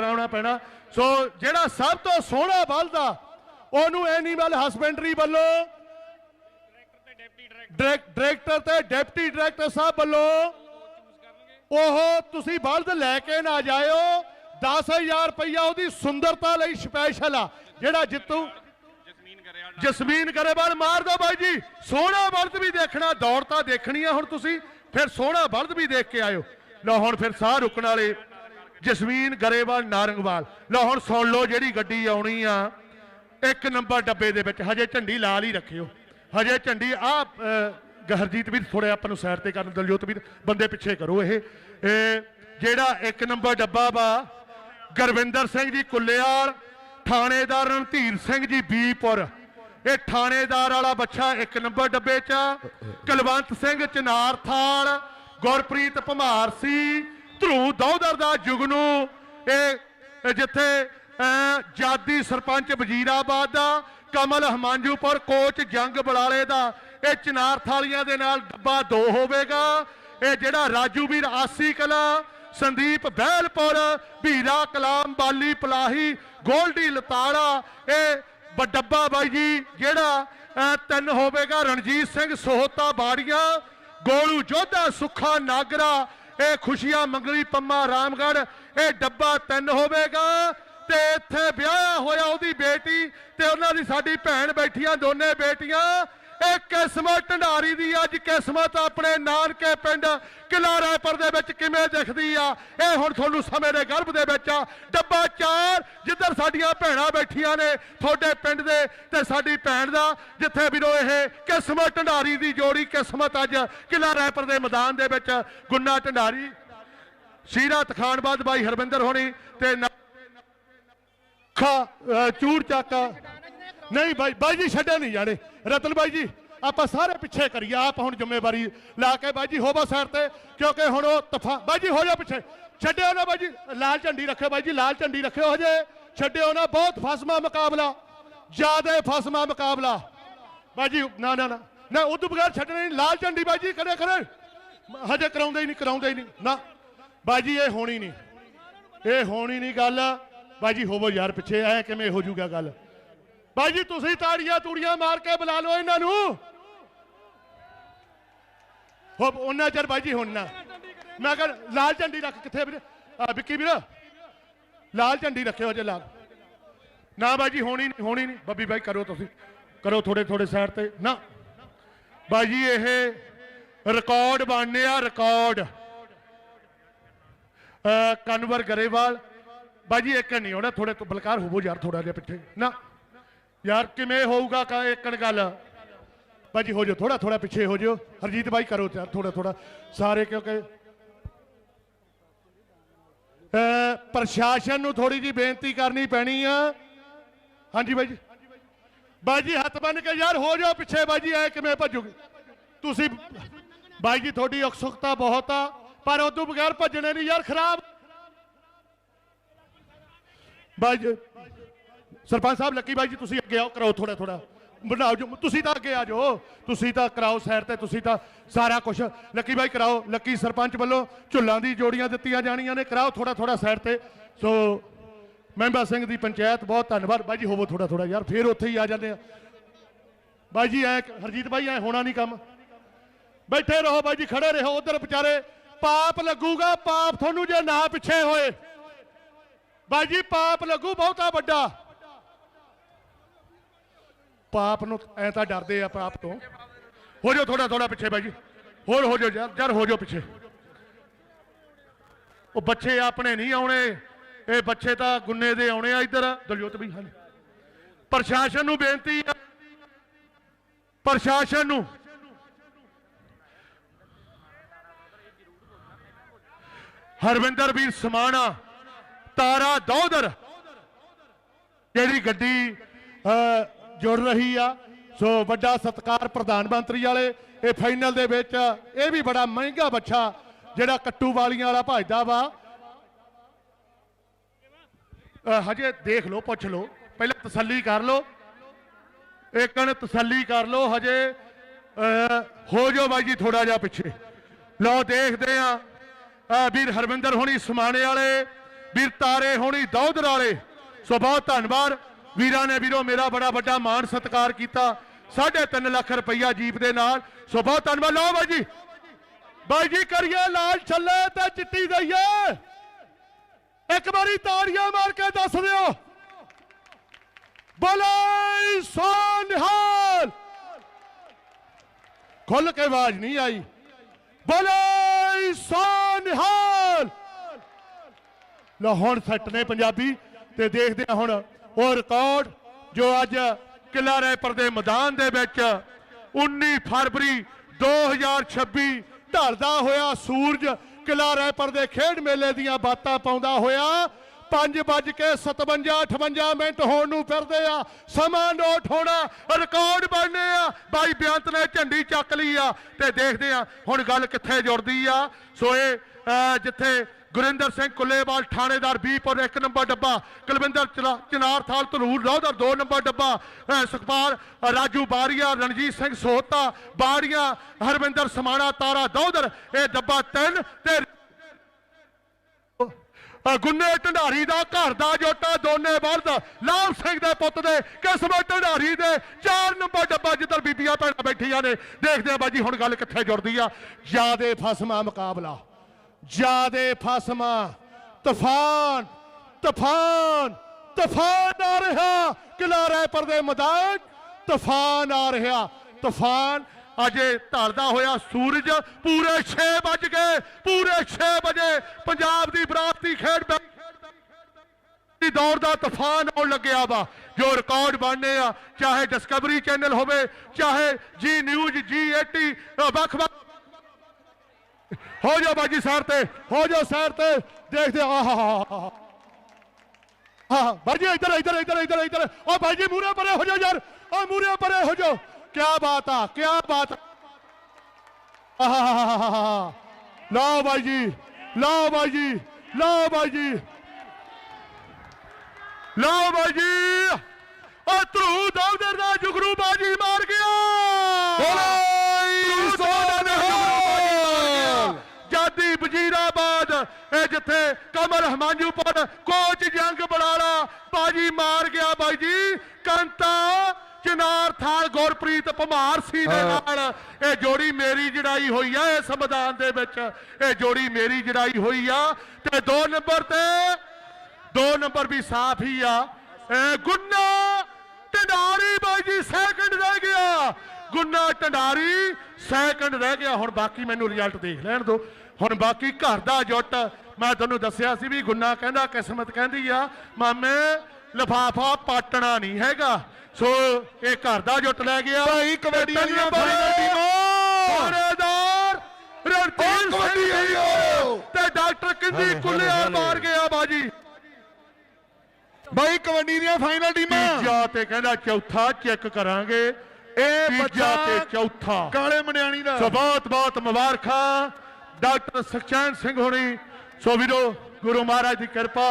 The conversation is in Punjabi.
ਆਉਣਾ ਪੈਣਾ। ਸੋ ਜਿਹੜਾ ਸਭ ਤੋਂ ਸੋਹਣਾ ਬਲਦ ਉਹਨੂੰ ਐਨੀਮਲ ਹਸਬੈਂਡਰੀ ਵੱਲੋਂ ਡਾਇਰੈਕ- ਡਾਇਰੈਕਟਰ ਤੇ ਡਿਪਟੀ ਡਾਇਰੈਕਟਰ ਸਾਹਿਬ ਵੱਲੋਂ ਉਹ ਤੁਸੀਂ ਬਲਦ ਲੈ ਕੇ ਨਾ ਜਾਇਓ। 10000 ਰੁਪਇਆ ਉਹਦੀ ਸੁੰਦਰਤਾ ਲਈ ਸਪੈਸ਼ਲ ਆ ਜਿਹੜਾ ਜਿੱਤੂ। ਜਸਮੀਨ ਗਰੇਵਾਲ ਮਾਰ ਦੋ ਬਾਈ ਜੀ। ਸੋਹਣਾ ਬਲਦ ਵੀ ਦੇਖਣਾ ਦੌੜ ਤਾਂ ਦੇਖਣੀ ਆ ਹੁਣ ਤੁਸੀਂ। ਫਿਰ ਸੋਹਣਾ ਬਲਦ ਵੀ ਦੇਖ ਕੇ ਆਇਓ। ਲਓ ਹੁਣ ਫਿਰ ਸਾਹ ਰੁਕਣ ਵਾਲੇ ਜਸਵੀਨ ਗਰੇਵਾਲ, ਨਾਰੰਗਵਾਲ। ਲਓ ਹੁਣ ਸੁਣ ਲਓ ਜਿਹੜੀ ਗੱਡੀ ਆਉਣੀ ਆ। ਇੱਕ ਨੰਬਰ ਡੱਬੇ ਦੇ ਵਿੱਚ ਹਜੇ ਝੰਡੀ ਲਾਲ ਹੀ ਰੱਖਿਓ। ਹਜੇ ਝੰਡੀ, ਆ ਗਹਰਜੀਤ ਵੀ ਥੋੜੇ ਆਪਾਂ ਨੂੰ ਸਾਈਡ ਤੇ ਕਰਨ, ਦਲਜੋਤ ਵੀ ਬੰਦੇ ਪਿੱਛੇ ਕਰੋ ਇਹ। ਇਹ ਜਿਹੜਾ ਇੱਕ ਨੰਬਰ ਡੱਬਾ ਵਾ, ਗੁਰਵਿੰਦਰ ਸਿੰਘ ਜੀ ਕੁੱਲਿਆਲ ਥਾਣੇਦਾਰ ਰਣਧੀਰ ਸਿੰਘ ਜੀ ਬੀਪੁਰ। ਇਹ ਥਾਣੇਦਾਰ ਵਾਲਾ ਬੱਚਾ ਇੱਕ ਨੰਬਰ ਡੱਬੇ 'ਚ ਆ। ਕੁਲਵੰਤ ਸਿੰਘ ਚਨਾਰਥਾਲ, ਗੁਰਪ੍ਰੀਤ ਭਮਾਰ ਸੀ ਧਰੂ ਦੌਦਰ ਦਾ ਜੁਗਨੂ ਇਹ ਜਿੱਥੇ ਜਾਦੀ ਸਰਪੰਚ ਵਜੀਰਾਬਾਦ ਦਾ, ਕਮਲ ਹਮਾਂਜੂਪੁਰ ਕੋਚ ਜੰਗ ਬਲਾਲੇ ਦਾ, ਇਹ ਚਨਾਰ ਥਾਲੀਆਂ ਦੇ ਨਾਲ ਡੱਬਾ 2 ਹੋਵੇਗਾ। ਇਹ ਜਿਹੜਾ ਰਾਜੂ ਵੀਰ ਆਸੀ ਕਲਾ, ਸੰਦੀਪ ਬਹਿਲਪੁਰ ਭੀਰਾ ਕਲਾਮ ਬਾਲੀ ਪਲਾਹੀ, ਗੋਲਡੀ ਲਤਾੜਾ, ਇਹ ਬ- ਡੱਬਾ ਬਾਈ ਜੀ, ਜਿਹੜਾ ਤਿੰਨ ਹੋਵੇਗਾ ਰਣਜੀਤ ਸਿੰਘ ਸੋਹਤਾ ਬਾੜੀਆਂ, ਗੋਲੂ ਜੋਧਾ ਸੁੱਖਾ ਨਾਗਰਾ ਇਹ ਖੁਸ਼ੀਆਂ ਮੰਗਲੀ ਪੰਮਾ ਰਾਮਗੜ ਇਹ ਡੱਬਾ ਤਿੰਨ ਹੋਵੇਗਾ ਤੇ ਇੱਥੇ ਵਿਆਹ ਹੋਇਆ ਉਹਦੀ ਬੇਟੀ ਤੇ ਉਹਨਾਂ ਦੀ ਸਾਡੀ ਭੈਣ ਬੈਠੀਆਂ ਦੋਨੇ ਬੇਟੀਆਂ ਇਹ ਕਿਸਮਤ ਢੰਡਾਰੀ ਦੀ ਅੱਜ ਕਿਸਮਤ ਆਪਣੇ ਨਾਨਕੇ ਪਿੰਡ ਕਿਲਾ ਰਾਏਪੁਰ ਦੇ ਵਿੱਚ ਕਿਵੇਂ ਦਿਖਦੀ ਆ? ਇਹ ਹੁਣ ਤੁਹਾਨੂੰ ਸਮੇਂ ਦੇ ਗਰਭ ਦੇ ਵਿੱਚ ਆ। ਡੱਬਾ 4 ਜਿੱਧਰ ਸਾਡੀਆਂ ਭੈਣਾਂ ਬੈਠੀਆਂ ਨੇ ਤੁਹਾਡੇ ਪਿੰਡ ਦੇ ਤੇ ਸਾਡੀ ਭੈਣ ਦਾ, ਜਿੱਥੇ ਵੀਰੋ ਇਹ ਕਿਸਮਤ ਢੰਡਾਰੀ ਦੀ ਜੋੜੀ ਕਿਸਮਤ ਅੱਜ ਕਿਲਾ ਰਾਏਪੁਰ ਦੇ ਮੈਦਾਨ ਦੇ ਵਿੱਚ। ਗੁੰਨਾ ਢੰਡਾਰੀ ਸ਼ੀਰਾ ਤਖਾਨਬਾਦ ਬਾਈ ਹਰਵਿੰਦਰ ਹੋਣੀ ਤੇ ਨਾ- ਖਾ ਚੂੜ ਚਾਕਾ। ਨਹੀਂ ਬਾਈ ਬਾਈ ਜੀ ਛੱਡਿਆ ਨਹੀਂ ਜਾਣੇ। ਰਤਨ ਬਾਈ ਜੀ, ਆਪਾਂ ਸਾਰੇ ਪਿੱਛੇ ਕਰੀਏ, ਆਪ ਹੁਣ ਜ਼ਿੰਮੇਵਾਰੀ ਲਾ ਕੇ ਬਾਈ ਜੀ ਹੋਵੋ ਸਾਈਡ ਤੇ, ਕਿਉਂਕਿ ਹੁਣ ਉਹ ਤਫਾ ਬਾਈ ਜੀ ਹੋ ਜਾ ਪਿੱਛੇ। ਛੱਡਿਓ ਨਾ ਬਾਈ ਜੀ, ਲਾਲ ਝੰਡੀ ਰੱਖਿਓ ਬਾਈ ਜੀ, ਲਾਲ ਝੰਡੀ ਰੱਖਿਓ ਹਜੇ। ਛੱਡਿਓ ਨਾ, ਬਹੁਤ ਫਸਮਾ ਮੁਕਾਬਲਾ, ਜ਼ਿਆਦਾ ਫਸਮਾ ਮੁਕਾਬਲਾ। ਬਾਈ ਜੀ, ਨਾ ਨਾ ਨਾ। ਨਾ, ਉਦੋਂ ਬਗੈਰ ਛੱਡਣੀ ਨਹੀਂ, ਲਾਲ ਝੰਡੀ ਬਾਈ ਜੀ, ਖੜੇ ਖੜੇ। ਹਜੇ ਕਰਾਉਂਦੇ ਹੀ ਨਹੀਂ, ਕਰਾਉਂਦੇ ਹੀ ਨਹੀਂ। ਨਾ, ਬਾਈ ਜੀ, ਇਹ ਹੋਣੀ ਨਹੀਂ। ਇਹ ਹੋਣੀ ਨਹੀਂ ਗੱਲ। ਬਾਈ ਜੀ, ਹੋਵੋ ਯਾਰ ਪਿੱਛੇ, ਐ ਕਿਵੇਂ ਹੋ ਜਾਊਗਾ ਗੱਲ? ਬਾਈ ਜੀ, ਤੁਸੀਂ ਤਾੜੀਆਂ ਤੂੜੀਆਂ ਮਾਰ ਕੇ ਬੁਲਾ ਲਓ ਇਹਨਾਂ ਨੂੰ। ਹੋ ਉਹਨਾਂ ਚਿਰ ਬਾਈ ਜੀ ਹੁਣ। ਨਾ ਮੈਂ ਕਰ ਲਾਲ ਝੰਡੀ ਰੱਖ ਕਿੱਥੇ ਵੀਰੇ? ਵਿੱਕੀ ਵੀਰ, ਲਾਲ ਝੰਡੀ ਰੱਖਿਓ ਜੇ ਲਾਲ। ਨਾ ਬਾਈ ਜੀ, ਹੋਣੀ ਨਹੀਂ ਹੋਣੀ ਨਹੀਂ। ਬੱਬੀ ਬਾਈ, ਕਰੋ ਤੁਸੀਂ। ਕਰੋ ਥੋੜੇ ਥੋੜੇ ਸਾਈਡ ਤੇ। ਨਾ। ਬਾਈ ਜੀ, ਇਹ ਰਿਕਾਰਡ ਬਣਨੇ ਆ ਰਿਕਾਰਡ। ਅਹ ਕਨਵਰ ਗਰੇਵਾਲ। ਬਾਜੀ ਇੱਕ ਨਹੀਂ ਹੋਣਾ ਥੋੜੇ ਤੋਂ ਬਲਕਾਰ ਹੋਵੋ ਯਾਰ ਥੋੜਾ ਜਿਹਾ ਪਿੱਛੇ। ਨਾ। ਯਾਰ ਕਿਵੇਂ ਹੋਊਗਾ ਕਾ ਇੱਕਣ ਗੱਲ? ਬਾਜੀ ਹੋ ਜਾਓ ਥੋੜਾ ਥੋੜਾ ਪਿੱਛੇ ਹੋ ਜਾਓ। ਹਰਜੀਤ ਬਾਈ ਕਰੋ ਥੋੜਾ ਥੋੜਾ ਸਾਰੇ ਕਿਉਂਕਿ ਪ੍ਰਸ਼ਾਸਨ ਨੂੰ ਥੋੜੀ ਜੀ ਬੇਨਤੀ ਕਰਨੀ ਪੈਣੀ ਆ। ਹਾਂਜੀ ਬਾਈ ਜੀ। ਬਾਈ ਜੀ, ਹੱਥ ਬੰਨ ਕੇ ਯਾਰ ਹੋ ਜਾਓ ਪਿੱਛੇ ਬਾਈ ਜੀ, ਐ ਕਿਵੇਂ ਭੱਜੋਗੇ? ਤੁਸੀਂ, ਬਾਈ ਜੀ, ਤੁਹਾਡੀ ਉਕਸੁਕਤਾ ਬਹੁਤ ਆ, ਪਰ ਉਦੋਂ ਬਗੈਰ ਭੱਜਣੇ ਨਹੀਂ ਯਾਰ, ਖਰਾਬ। ਬਾਈ ਜੀ ਸਰਪੰਚ ਸਾਹਿਬ, ਲੱਕੀ ਬਾਈ ਜੀ, ਤੁਸੀਂ ਅੱਗੇ ਆਓ, ਕਰਾਓ ਥੋੜਾ ਥੋੜਾ ਬਣਾਓ ਜੋ, ਤੁਸੀਂ ਤਾਂ ਅੱਗੇ ਆ ਜਾਓ। ਤੁਸੀਂ ਤਾਂ ਕਰਾਓ ਸਾਈਡ ਤੇ, ਤੁਸੀਂ ਤਾਂ ਸਾਰਾ ਕੁਝ ਲੱਕੀ ਬਾਈ, ਕਰਾਓ। ਲੱਕੀ ਸਰਪੰਚ ਵੱਲੋਂ ਝੁੱਲਾਂ ਦੀ ਜੋੜੀਆਂ ਦਿੱਤੀਆਂ ਜਾਣੀਆਂ ਨੇ। ਕਰਾਓ ਥੋੜਾ ਥੋੜਾ ਸਾਈਡ ਤੇ। ਸੋ, ਮੈਂਬਰ ਸਿੰਘ ਦੀ ਪੰਚਾਇਤ, ਬਹੁਤ ਧੰਨਵਾਦ। ਬਾਈ ਜੀ, ਹੋਵੋ ਥੋੜਾ ਥੋੜਾ ਯਾਰ, ਫੇਰ ਉੱਥੇ ਹੀ ਆ ਜਾਂਦੇ ਆ। ਬਾਈ ਜੀ, ਐ, ਹਰਜੀਤ ਬਾਈ, ਐ ਹੋਣਾ ਨਹੀਂ ਕੰਮ। ਬੈਠੇ ਰਹੋ, ਬਾਈ ਜੀ, ਖੜੇ ਰਹੋ। ਉਧਰ ਵਿਚਾਰੇ, ਪਾਪ ਲੱਗੂਗਾ, ਪਾਪ ਤੁਹਾਨੂੰ ਜੇ ਨਾ ਪਿੱਛੇ ਹੋਏ। ਬਾਈ ਜੀ, ਪਾਪ ਲੱਗੂ ਬਹੁਤਾ ਵੱਡਾ। ਪਾਪ ਨੂੰ ਐ ਤਾਂ ਡਰਦੇ ਆ ਪਾਪ ਤੋਂ। ਹੋ ਜਾਓ ਥੋੜਾ ਥੋੜਾ ਪਿੱਛੇ ਬਾਈ ਜੀ। ਹੋਰ ਹੋ ਜਾਓ ਯਾਰ ਯਾਰ ਹੋ ਜਾਓ ਪਿੱਛੇ। ਉਹ ਬੱਚੇ ਆਪਣੇ ਨਹੀਂ ਆਉਣੇ। ਇਹ ਬੱਚੇ ਤਾਂ ਗੁੰਨੇ ਦੇ ਆਉਣੇ ਆ ਇੱਧਰ। ਦਲਜੋਤ ਵੀ ਹਾਂਜੀ ਪ੍ਰਸ਼ਾਸਨ ਨੂੰ ਬੇਨਤੀ ਆ। ਪ੍ਰਸ਼ਾਸਨ ਨੂੰ। ਹਰਵਿੰਦਰ ਵੀਰ ਸਮਾਣਾ ਤਾਰਾ ਦੌਦਰ ਜਿਹੜੀ ਗੱਡੀ ਅਹ, ਜੁੜ ਰਹੀ ਆ। ਸੋ ਵੱਡਾ ਸਤਕਾਰ ਪ੍ਰਧਾਨ ਮੰਤਰੀ ਵਾਲੇ ਇਹ ਫਾਈਨਲ ਦੇ ਵਿੱਚ ਇਹ ਵੀ ਬੜਾ ਮਹਿੰਗਾ ਬੱਚਾ ਜਿਹੜਾ ਕੱਟੂ ਵਾਲੀਆਂ ਵਾਲਾ ਭਜਦਾ ਵਾ। ਹਜੇ ਦੇਖ ਲਓ ਪੁੱਛ ਲਓ। ਪਹਿਲਾਂ ਤਸੱਲੀ ਕਰ ਲਓ। ਇੱਕਣ ਤਸੱਲੀ ਕਰ ਲਓ ਹਜੇ। ਅਹ, ਹੋ ਜਾਓ ਬਾਈ ਜੀ ਥੋੜਾ ਜਿਹਾ ਪਿੱਛੇ। ਲਓ ਦੇਖਦੇ ਆ ਆ ਵੀਰ ਹਰਵਿੰਦਰ ਹੋਣੀ ਸਮਾਣੇ ਵਾਲੇ ਵੀਰ ਤਾਰੇ ਹੋਣੀ ਦੌਦਰ ਵਾਲੇ। ਸੋ ਬਹੁਤ ਧੰਨਵਾਦ। ਵੀਰਾਂ ਨੇ ਵੀਰੋ ਮੇਰਾ ਬੜਾ ਵੱਡਾ ਮਾਣ ਸਤਿਕਾਰ ਕੀਤਾ। 3.5 ਲੱਖ ਰੁਪਈਆ ਜੀਪ ਦੇ ਨਾਲ। ਸੋ ਬਹੁਤ ਧੰਨਵਾਦ। ਲਓ ਬਾਈ ਜੀ। ਬਾਈ ਜੀ ਕਰੀਏ ਲਾਲ ਛੱਲੇ ਤੇ ਚਿੱਟੀ ਦਈਏ। ਇੱਕ ਵਾਰੀ ਤਾੜੀਆਂ ਮਾਰ ਕੇ ਦੱਸ ਦਿਓ। ਬੋਲੇ ਸੋਨਹਾਲ। ਖੁੱਲ ਕੇ ਆਵਾਜ਼ ਨਹੀਂ ਆਈ। ਬੋਲੇ ਸੋਨਹਾਲ। ਲੋ ਹੁਣ ਸੱਟ ਨੇ ਪੰਜਾਬੀ। ਤੇ ਦੇਖਦੇ ਹਾਂ ਹੁਣ ਉਹ ਰਿਕਾਰਡ ਜੋ ਅੱਜ ਕਿਲਾ ਰੈਪਰ ਦੇ ਮੈਦਾਨ ਦੇ ਵਿੱਚ 19 ਫਰਵਰੀ 2026 ਢਲਦਾ ਹੋਇਆ ਸੂਰਜ ਕਿਲਾ ਰੈਪਰ ਦੇ ਖੇਡ ਮੇਲੇ ਦੀਆਂ ਬਾਤਾਂ ਪਾਉਂਦਾ ਹੋਇਆ। 5 ਵੱਜ ਕੇ 57 58 ਮਿੰਟ ਹੋਣ ਨੂੰ ਫਿਰਦੇ ਆ। ਸਮਾਂ ਨੋਟ ਹੋਣਾ, ਰਿਕਾਰਡ ਬਣਨੇ ਆ। ਬਾਈ ਬੇਅੰਤ ਨੇ ਝੰਡੀ ਚੱਕ ਲਈ ਆ ਤੇ ਦੇਖਦੇ ਆ ਹੁਣ ਗੱਲ ਕਿੱਥੇ ਜੁੜਦੀ ਆ। ਸੋ ਇਹ ਜਿੱਥੇ ਗੁਰਿੰਦਰ ਸਿੰਘ ਕੁੱਲੇਵਾਲ ਥਾਣੇਦਾਰ ਬੀਪੁਰ ਇੱਕ ਨੰਬਰ ਡੱਬਾ। ਕੁਲਵਿੰਦਰ ਚਲਾ- ਚਨਾਰ ਥਾਲ ਧਨੂਰ ਰੌਦਰ ਦੋ ਨੰਬਰ ਡੱਬਾ। ਸੁਖਪਾਲ ਰਾਜੂ ਬਾਰੀਆ, ਰਣਜੀਤ ਸਿੰਘ ਸੋਹਤਾ ਬਾਰੀਆ, ਹਰਵਿੰਦਰ ਸਮਾਣਾ, ਤਾਰਾ ਦੌਦਰ ਇਹ ਡੱਬਾ ਤਿੰਨ ਤੇ ਗੁੰਨੇ ਢੰਡਾਰੀ ਦਾ ਘਰ ਦਾ ਜੋਟਾ ਦੋਨੇ ਵਰਦ। ਲਾਭ ਸਿੰਘ ਦੇ ਪੁੱਤ ਦੇ ਕਿਸਮਤ ਢੰਡਾਰੀ ਦੇ 4 ਨੰਬਰ ਡੱਬਾ ਜਿੱਧਰ ਬੀਬੀਆਂ ਭੈਣਾਂ ਬੈਠੀਆਂ ਨੇ। ਦੇਖਦੇ ਆ ਬਾਜੀ, ਹੁਣ ਗੱਲ ਕਿੱਥੇ ਜੁੜਦੀ ਆ। ਜਿਆਦੇ ਫਸਮਾ ਮੁਕਾਬਲਾ। ਜਿਆਦੇ ਫਸਮਾ, ਤੂਫਾਨ ਤੂਫਾਨ ਤੂਫਾਨ ਆ ਰਿਹਾ। ਕਿਲਾ ਰੈਪਰ ਦੇ ਮੈਦਾਨ, ਤੂਫਾਨ ਆ ਰਿਹਾ। ਤੂਫਾਨ ਅਜੇ ਢਲਦਾ ਹੋਇਆ ਸੂਰਜ ਪੂਰੇ 6 ਵੱਜ ਗਏ, ਪੂਰੇ 6 ਵਜੇ ਪੰਜਾਬ ਦੀ ਬਰਾਬਤੀ ਖੇਡ ਬੈ- ਦੀ ਦੌੜ ਦਾ ਤੂਫਾਨ ਆਉਣ ਲੱਗਿਆ ਵਾ। ਜੋ ਰਿਕਾਰਡ ਬਣਨੇ ਆ, ਚਾਹੇ ਡਿਸਕਵਰੀ ਚੈਨਲ ਹੋਵੇ, ਚਾਹੇ ਜੀ ਨਿਊਜ਼ ਜੀ 80 ਵੱਖ ਵੱਖ ਹੋ ਜਾ ਬਾਜੀ ਸੈਰ ਤੇ, ਹੋ ਜਾ ਸੈਰ ਤੇ, ਦੇਖਦੇ ਆਹ ਹਾਂ ਬਾਜੀ ਇੱਧਰ ਇੱਧਰ ਇੱਧਰ ਇੱਧਰ ਇੱਧਰ। ਓ ਬਾਈ ਮੂਰੇ ਪਰੇ ਹੋ ਜਾ ਯਾਰ, ਓ ਮੂਰੇ ਪਰੇ ਹੋ ਜਾ ਕੀ ਬਾਤ ਆ ਕੀ ਬਾਤ ਆਹ ਲਓ ਬਾਈ ਜੀ ਲਓ ਬਾਈ ਜੀ ਲਓ ਬਾਈ ਜੀ ਲਓ ਬਾਈ ਜੀ ਓ ਧਰੂ ਦੌਦਰ ਦਾ ਜੁਗਰੂ ਬਾਜੀ ਮਾਰ ਗਿਆ। ਵਜ਼ੀਰਾਬਾਦ ਇਹ ਜਿੱਥੇ ਕਮਲ ਹਮਾਂਜੂਪੁਰ ਕੋਚ ਜੰਗ ਬੜਾਲਾ ਬਾਜੀ ਮਾਰ ਗਿਆ ਬਾਈ ਜੀ। ਕੰਤਾ ਚਨਾਰ ਥਾਲ ਗੁਰਪ੍ਰੀਤ ਭਮਾਰ ਸੀ ਦੇ ਨਾਲ। ਇਹ ਜੋੜੀ ਮੇਰੀ ਜੜਾਈ ਹੋਈ ਆ ਇਸ ਮੈਦਾਨ ਦੇ ਵਿੱਚ। ਇਹ ਜੋੜੀ ਮੇਰੀ ਜੜਾਈ ਹੋਈ ਆ ਤੇ 2 ਨੰਬਰ ਤੇ 2 ਨੰਬਰ ਵੀ ਸਾਫ਼ ਹੀ ਆ। ਇਹ ਗੁੰਨਾ ਢੰਡਾਰੀ ਬਾਈ ਜੀ ਸੈਕਿੰਡ ਰਹਿ ਗਿਆ। ਗੁੰਨਾ ਢੰਡਾਰੀ ਸੈਕਿੰਡ ਰਹਿ ਗਿਆ। ਹੁਣ ਬਾਕੀ ਮੈਨੂੰ ਰਿਜ਼ਲਟ ਦੇਖ ਲੈਣ ਦਿਓ। ਹੁਣ ਬਾਕੀ ਘਰ ਦਾ ਜੁੱਟ ਮੈਂ ਤੁਹਾਨੂੰ ਦੱਸਿਆ ਸੀ ਵੀ ਗੁੰਨਾ ਕਹਿੰਦਾ ਕਿਸਮਤ ਕਹਿੰਦੀ ਆ ਮਾਮੇ ਲਫਾਫਾ ਪਾਟਣਾ ਨਹੀਂ ਹੈਗਾ। ਸੋ ਇਹ ਘਰ ਦਾ ਜੁੱਟ ਲੈ ਗਿਆ। ਭਾਈ ਕਬੱਡੀ ਨੰਬਰ ਫਾਈਨਲ ਟੀਮਾਂ। ਥਾਣੇਦਾਰ ਰਣਜੀਤ ਸਿੰਘ। ਤੇ ਡਾਕਟਰ ਕਿੰਦੀ ਕੁੱਲਿਆ ਮਾਰ ਗਿਆ ਬਾਜੀ। ਬਾਈ ਕਬੱਡੀ ਦੀਆਂ ਫਾਈਨਲ ਟੀਮਾਂ। ਤੀਜਾ ਤੇ ਕਹਿੰਦਾ ਚੌਥਾ ਚੈੱਕ ਕਰਾਂਗੇ। ਇਹ ਬੱਚਾ ਤੇ ਚੌਥਾ। ਕਾਲੇ ਮੰਡਿਆਣੀ ਦਾ। ਸੋ ਬਹੁਤ ਬਹੁਤ ਮੁਬਾਰਕਾਂ। ਡਾਕਟਰ ਸੁਖਚੈਨ ਸਿੰਘ ਹੋਣੀ। ਸੋ ਵੀਰੋ ਗੁਰੂ ਮਹਾਰਾਜ ਦੀ ਕਿਰਪਾ